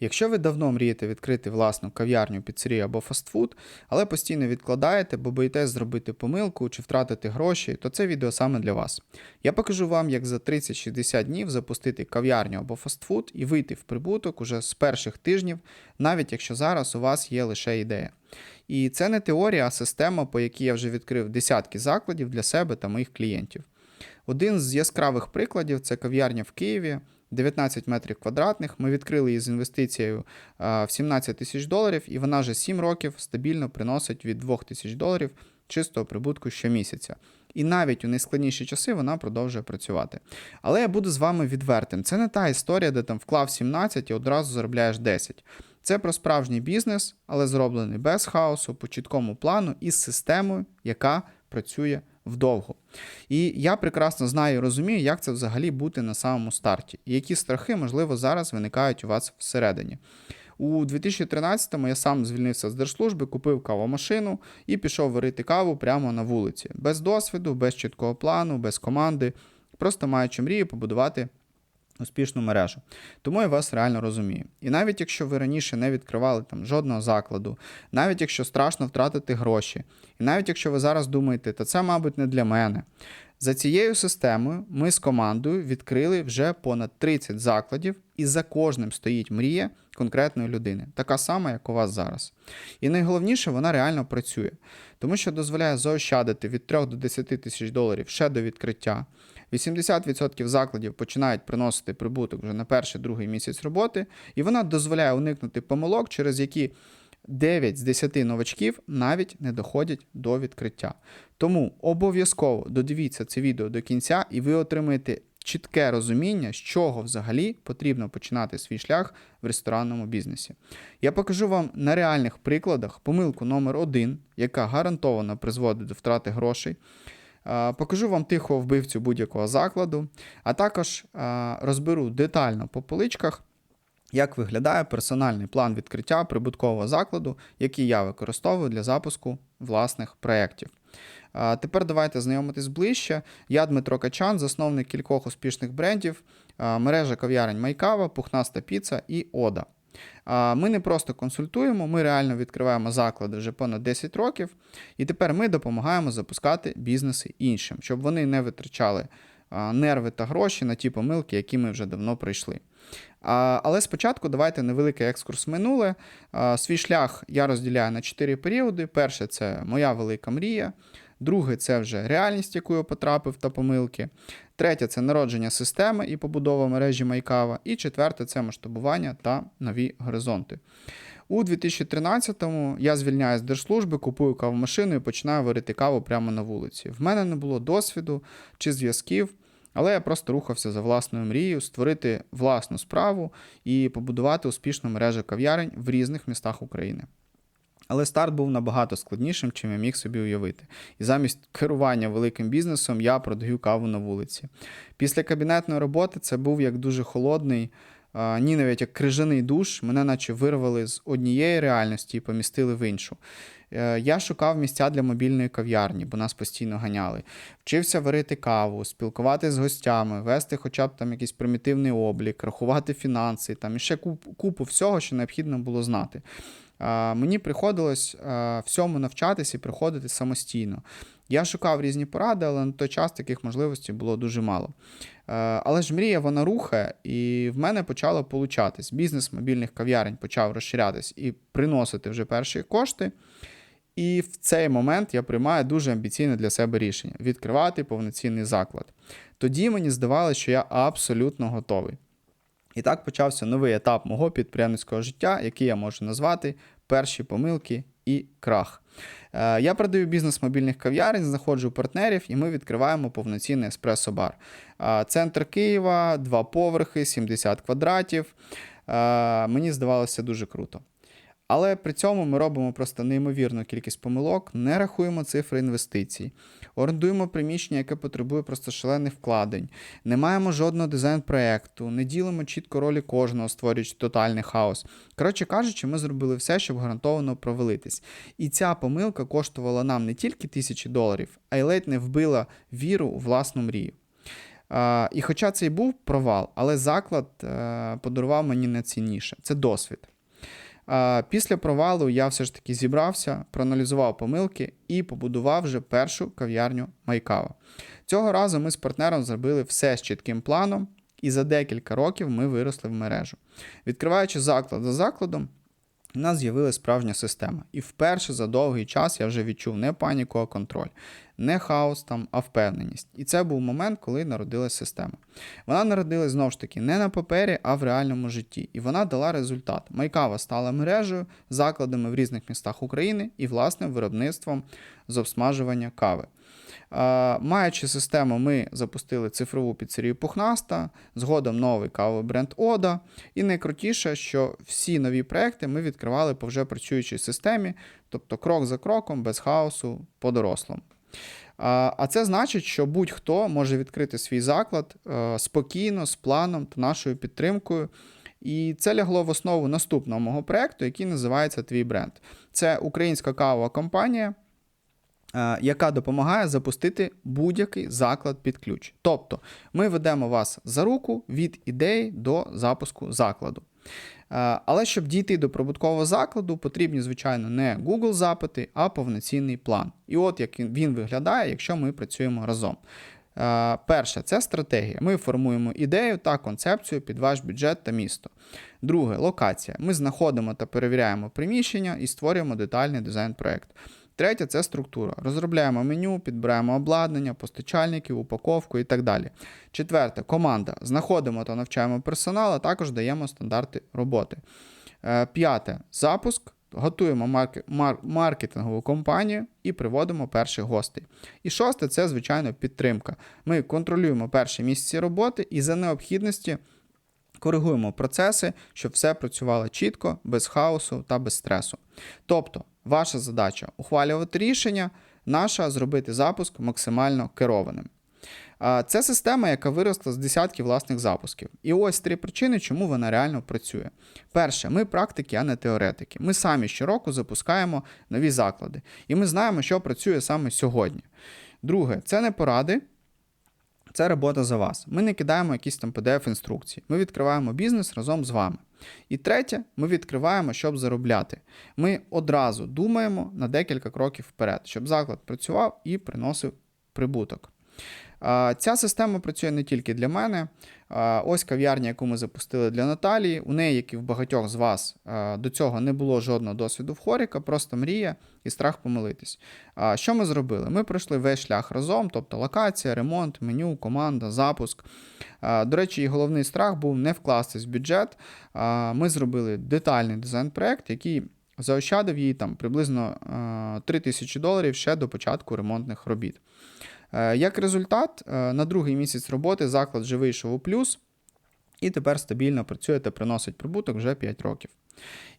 Якщо ви давно мрієте відкрити власну кав'ярню, піцерію або фастфуд, але постійно відкладаєте, бо боїтесь зробити помилку чи втратити гроші, то це відео саме для вас. Я покажу вам, як за 30-60 днів запустити кав'ярню або фастфуд і вийти в прибуток уже з перших тижнів, навіть якщо зараз у вас є лише ідея. І це не теорія, а система, по якій я вже відкрив десятки закладів для себе та моїх клієнтів. Один з яскравих прикладів це кав'ярня в Києві. 19 метрів квадратних. Ми відкрили її з інвестицією в 17 тисяч доларів, і вона вже 7 років стабільно приносить від 2 тисяч доларів чистого прибутку щомісяця. І навіть у найскладніші часи вона продовжує працювати. Але я буду з вами відвертим. Це не та історія, де там вклав 17 і одразу заробляєш 10. Це про справжній бізнес, але зроблений без хаосу, по чіткому плану і з системою, яка працює вдовго. І я прекрасно знаю і розумію, як це взагалі бути на самому старті, і які страхи, можливо, зараз виникають у вас всередині. У 2013-му я сам звільнився з держслужби, купив кавомашину і пішов варити каву прямо на вулиці, без досвіду, без чіткого плану, без команди, просто маючи мрію побудувати успішну мережу. Тому я вас реально розумію. І навіть якщо ви раніше не відкривали там жодного закладу, навіть якщо страшно втратити гроші, і навіть якщо ви зараз думаєте, та це, мабуть, не для мене. За цією системою ми з командою відкрили вже понад 30 закладів, і за кожним стоїть мрія конкретної людини, така сама, як у вас зараз. І найголовніше, вона реально працює, тому що дозволяє заощадити від 3 до 10 тисяч доларів ще до відкриття. 80% закладів починають приносити прибуток вже на перший другий місяць роботи, і вона дозволяє уникнути помилок, через які 9 з 10 новачків навіть не доходять до відкриття. Тому обов'язково додивіться це відео до кінця, і ви отримаєте чітке розуміння, з чого взагалі потрібно починати свій шлях в ресторанному бізнесі. Я покажу вам на реальних прикладах помилку номер один, яка гарантовано призводить до втрати грошей. Покажу вам тихого вбивцю будь-якого закладу, а також розберу детально по поличках, як виглядає персональний план відкриття прибуткового закладу, який я використовую для запуску власних проєктів. Тепер давайте знайомитись ближче. Я Дмитро Качан, засновник кількох успішних брендів, мережа кав'ярень Майкава, Пухнаста Піца і Ода. Ми не просто консультуємо, ми реально відкриваємо заклади вже понад 10 років, і тепер ми допомагаємо запускати бізнеси іншим, щоб вони не витрачали нерви та гроші на ті помилки, які ми вже давно пройшли. Але спочатку давайте невеликий екскурс минуле. Свій шлях я розділяю на 4 періоди. Перше це моя велика мрія. Друге це вже реальність, яку я потрапив та помилки. Третє це народження системи і побудова мережі Майкава. І четверте це масштабування та нові горизонти. У 2013-му я звільняюсь з держслужби, купую кавомашину і починаю варити каву прямо на вулиці. В мене не було досвіду чи зв'язків, але я просто рухався за власною мрією, створити власну справу і побудувати успішну мережу кав'ярень в різних містах України. Але старт був набагато складнішим, чим я міг собі уявити. І замість керування великим бізнесом я продаю каву на вулиці. Після кабінетної роботи це був як дуже холодний, ні, навіть як крижаний душ, мене наче вирвали з однієї реальності і помістили в іншу. Е, я шукав місця для мобільної кав'ярні, бо нас постійно ганяли. Вчився варити каву, спілкуватися з гостями, вести хоча б там якийсь примітивний облік, рахувати фінанси, там і ще купу всього, що необхідно було знати мені приходилось всьому навчатися і приходити самостійно. Я шукав різні поради, але на той час таких можливостей було дуже мало. Але ж мрія вона рухає, і в мене почало получатись. Бізнес мобільних кав'ярень почав розширятись і приносити вже перші кошти. І в цей момент я приймаю дуже амбіційне для себе рішення відкривати повноцінний заклад. Тоді мені здавалося, що я абсолютно готовий. І так почався новий етап мого підприємницького життя, який я можу назвати перші помилки і крах. Е, я продаю бізнес мобільних кав'ярень, знаходжу партнерів, і ми відкриваємо повноцінний еспресо-бар. Е, центр Києва, два поверхи, 70 квадратів. Е, мені здавалося дуже круто. Але при цьому ми робимо просто неймовірну кількість помилок, не рахуємо цифри інвестицій, орендуємо приміщення, яке потребує просто шалених вкладень, не маємо жодного дизайн-проєкту, не ділимо чітко ролі кожного, створюючи тотальний хаос. Коротше кажучи, ми зробили все, щоб гарантовано провалитись. І ця помилка коштувала нам не тільки тисячі доларів, а й ледь не вбила віру у власну мрію. І хоча це і був провал, але заклад е, подарував мені найцінніше це досвід. Після провалу я все ж таки зібрався, проаналізував помилки і побудував вже першу кав'ярню Майкава. Цього разу ми з партнером зробили все з чітким планом, і за декілька років ми виросли в мережу. Відкриваючи заклад за закладом, у нас з'явилася справжня система. І вперше за довгий час я вже відчув не паніку, а контроль, не хаос там, а впевненість. І це був момент, коли народилась система. Вона народилась знову ж таки не на папері, а в реальному житті. І вона дала результат. Майкава стала мережею, закладами в різних містах України і власним виробництвом з обсмажування кави. А, Маючи систему, ми запустили цифрову піцерію Пухнаста, згодом новий кавовий бренд Ода. І найкрутіше, що всі нові проекти ми відкривали по вже працюючій системі, тобто крок за кроком, без хаосу, по-дорослому. А а це значить, що будь-хто може відкрити свій заклад е, спокійно, з планом та нашою підтримкою. І це лягло в основу наступного мого проекту, який називається Твій бренд. Це українська кавова компанія, е, яка допомагає запустити будь-який заклад під ключ. Тобто ми ведемо вас за руку від ідеї до запуску закладу. Е, Але щоб дійти до прибуткового закладу, потрібні, звичайно, не Google запити, а повноцінний план. І от як він- виглядає, якщо ми працюємо разом. Е, Перше, це стратегія. Ми формуємо ідею та концепцію під ваш бюджет та місто. Друге локація. Ми знаходимо та перевіряємо приміщення і створюємо детальний дизайн-проект. Третє це структура. Розробляємо меню, підбираємо обладнання, постачальників, упаковку і так далі. Четверте команда. Знаходимо та навчаємо персонал, а також даємо стандарти роботи. Е, П'яте запуск. Готуємо марке- мар- маркетингову кампанію і приводимо перших гостей. І шосте це, звичайно, підтримка. Ми контролюємо перші місяці роботи і за необхідності коригуємо процеси, щоб все працювало чітко, без хаосу та без стресу. Тобто, ваша задача ухвалювати рішення, наша зробити запуск максимально керованим. Це система, яка виросла з десятків власних запусків. І ось три причини, чому вона реально працює. Перше, ми практики, а не теоретики. Ми самі щороку запускаємо нові заклади, і ми знаємо, що працює саме сьогодні. Друге, це не поради, це робота за вас. Ми не кидаємо якісь там PDF-інструкції. Ми відкриваємо бізнес разом з вами. І третє, ми відкриваємо, щоб заробляти. Ми одразу думаємо на декілька кроків вперед, щоб заклад працював і приносив прибуток. Ця система працює не тільки для мене. Ось кав'ярня, яку ми запустили для Наталії. У неї, як і в багатьох з вас, до цього не було жодного досвіду в хоріка, просто мрія і страх помилитись. Що ми зробили? Ми пройшли весь шлях разом, тобто локація, ремонт, меню, команда, запуск. До речі, її головний страх був не вкластись в бюджет. Ми зробили детальний дизайн-проект, який заощадив їй там приблизно 3 тисячі доларів ще до початку ремонтних робіт. Е, Як результат, е, на другий місяць роботи заклад вже вийшов у плюс і тепер стабільно працює та приносить прибуток вже 5 років.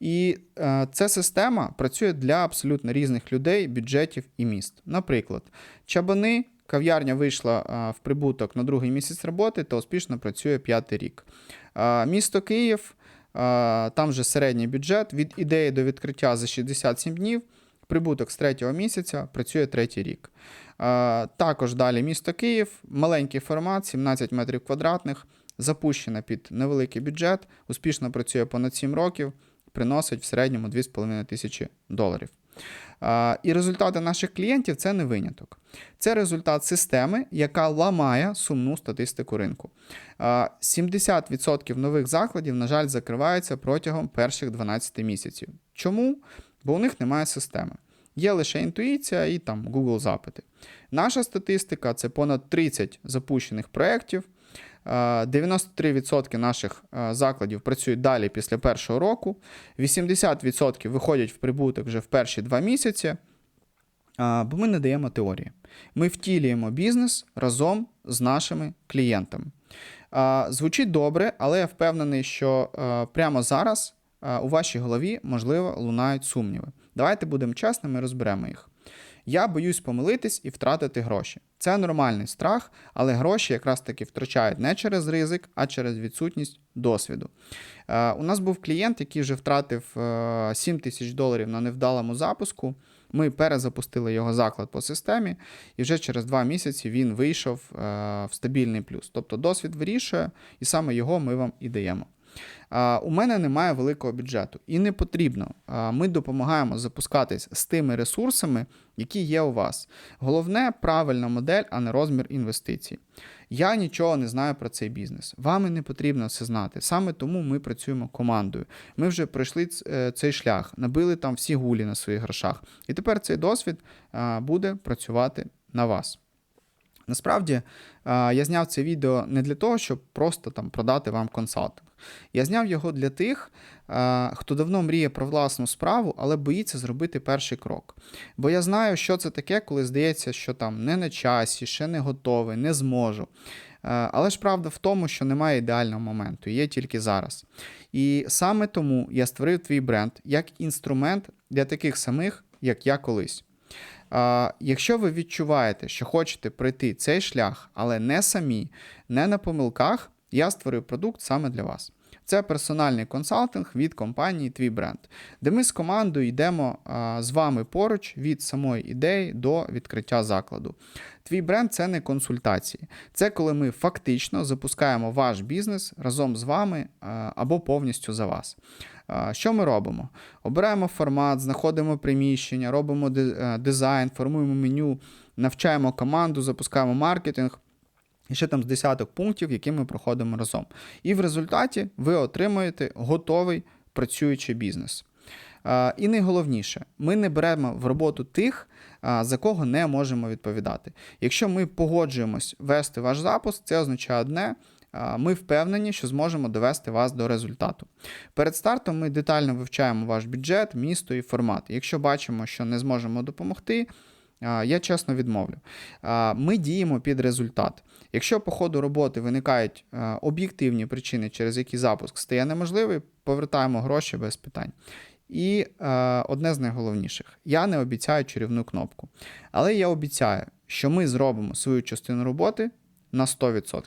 І е, ця система працює для абсолютно різних людей, бюджетів і міст. Наприклад, чабани, кав'ярня вийшла е, в прибуток на другий місяць роботи та успішно працює п'ятий рік. Е, місто Київ, е, там вже середній бюджет від ідеї до відкриття за 67 днів. Прибуток з третього місяця працює третій рік. Е, Також далі місто Київ, маленький формат, 17 метрів квадратних, запущена під невеликий бюджет, успішно працює понад 7 років, приносить в середньому 2,5 тисячі доларів. Е, І результати наших клієнтів це не виняток. Це результат системи, яка ламає сумну статистику ринку. Е, 70% нових закладів, на жаль, закриваються протягом перших 12 місяців. Чому? Бо у них немає системи. Є лише інтуїція і там Google запити. Наша статистика це понад 30 запущених проєктів. Е, 93% наших е, закладів працюють далі після першого року. 80% виходять в прибуток вже в перші два місяці. Е, Бо ми не даємо теорії. Ми втілюємо бізнес разом з нашими клієнтами. Е, Звучить добре, але я впевнений, що е, прямо зараз е, у вашій голові, можливо, лунають сумніви. Давайте будемо чесними розберемо їх. Я боюсь помилитись і втратити гроші. Це нормальний страх, але гроші якраз таки втрачають не через ризик, а через відсутність досвіду. Е, у нас був клієнт, який вже втратив е, 7 тисяч доларів на невдалому запуску. Ми перезапустили його заклад по системі, і вже через два місяці він вийшов е, в стабільний плюс. Тобто досвід вирішує, і саме його ми вам і даємо. У мене немає великого бюджету і не потрібно. Ми допомагаємо запускатись з тими ресурсами, які є у вас. Головне правильна модель, а не розмір інвестицій. Я нічого не знаю про цей бізнес. Вам і не потрібно це знати. Саме тому ми працюємо командою. Ми вже пройшли е, цей шлях, набили там всі гулі на своїх грошах. І тепер цей досвід буде працювати на вас. Насправді я зняв це відео не для того, щоб просто там продати вам консалтинг. Я зняв його для тих, хто давно мріє про власну справу, але боїться зробити перший крок. Бо я знаю, що це таке, коли здається, що там не на часі, ще не готовий, не зможу. Але ж правда в тому, що немає ідеального моменту, є тільки зараз. І саме тому я створив твій бренд як інструмент для таких самих, як я колись. Якщо ви відчуваєте, що хочете пройти цей шлях, але не самі, не на помилках, я створив продукт саме для вас. Це персональний консалтинг від компанії Твій бренд, де ми з командою йдемо з вами поруч від самої ідеї до відкриття закладу. Твій бренд це не консультації, це коли ми фактично запускаємо ваш бізнес разом з вами або повністю за вас. Що ми робимо? Обираємо формат, знаходимо приміщення, робимо дизайн, формуємо меню, навчаємо команду, запускаємо маркетинг. І ще там з десяток пунктів, які ми проходимо разом. І в результаті ви отримуєте готовий працюючий бізнес. І найголовніше, ми не беремо в роботу тих, за кого не можемо відповідати. Якщо ми погоджуємось вести ваш запуск, це означає одне. Ми впевнені, що зможемо довести вас до результату. Перед стартом ми детально вивчаємо ваш бюджет, місто і формат. Якщо бачимо, що не зможемо допомогти, я чесно відмовлю. Ми діємо під результат. Якщо по ходу роботи виникають об'єктивні причини, через які запуск стає неможливий, повертаємо гроші без питань. І одне з найголовніших: я не обіцяю чарівну кнопку. Але я обіцяю, що ми зробимо свою частину роботи на 100%.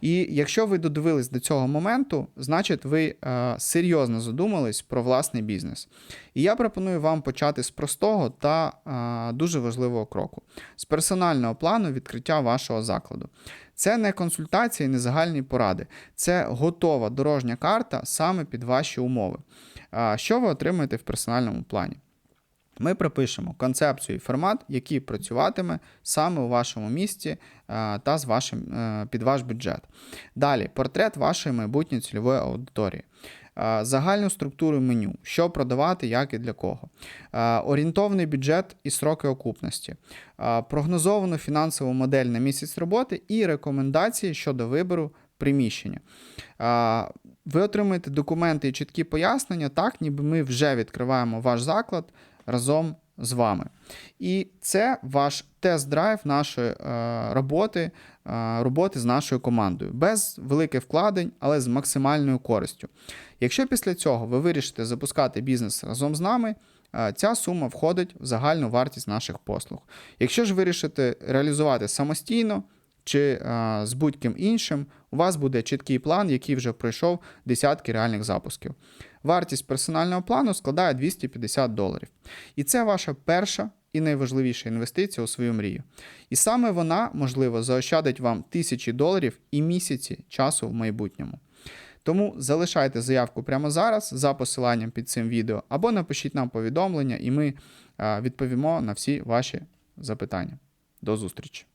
І якщо ви додивились до цього моменту, значить ви е, серйозно задумались про власний бізнес. І я пропоную вам почати з простого та е, дуже важливого кроку: з персонального плану відкриття вашого закладу. Це не консультації, не загальні поради, це готова дорожня карта саме під ваші умови. Що ви отримаєте в персональному плані? Ми пропишемо концепцію і формат, який працюватиме саме у вашому місті е, та з вашим, е, під ваш бюджет. Далі, портрет вашої майбутньої цільової аудиторії. Е, загальну структуру меню, що продавати, як і для кого, орієнтовний бюджет і сроки окупності, прогнозовану фінансову модель на місяць роботи і рекомендації щодо вибору приміщення. Ви отримаєте документи і чіткі пояснення, так, ніби ми вже відкриваємо ваш заклад разом з вами. І це ваш тест-драйв нашої е, роботи, е, роботи з нашою командою, без великих вкладень, але з максимальною користю. Якщо після цього ви вирішите запускати бізнес разом з нами, е, ця сума входить в загальну вартість наших послуг. Якщо ж вирішите реалізувати самостійно, чи а, з будь-ким іншим, у вас буде чіткий план, який вже пройшов десятки реальних запусків. Вартість персонального плану складає 250 доларів. І це ваша перша і найважливіша інвестиція у свою мрію. І саме вона, можливо, заощадить вам тисячі доларів і місяці часу в майбутньому. Тому залишайте заявку прямо зараз за посиланням під цим відео, або напишіть нам повідомлення, і ми відповімо на всі ваші запитання. До зустрічі!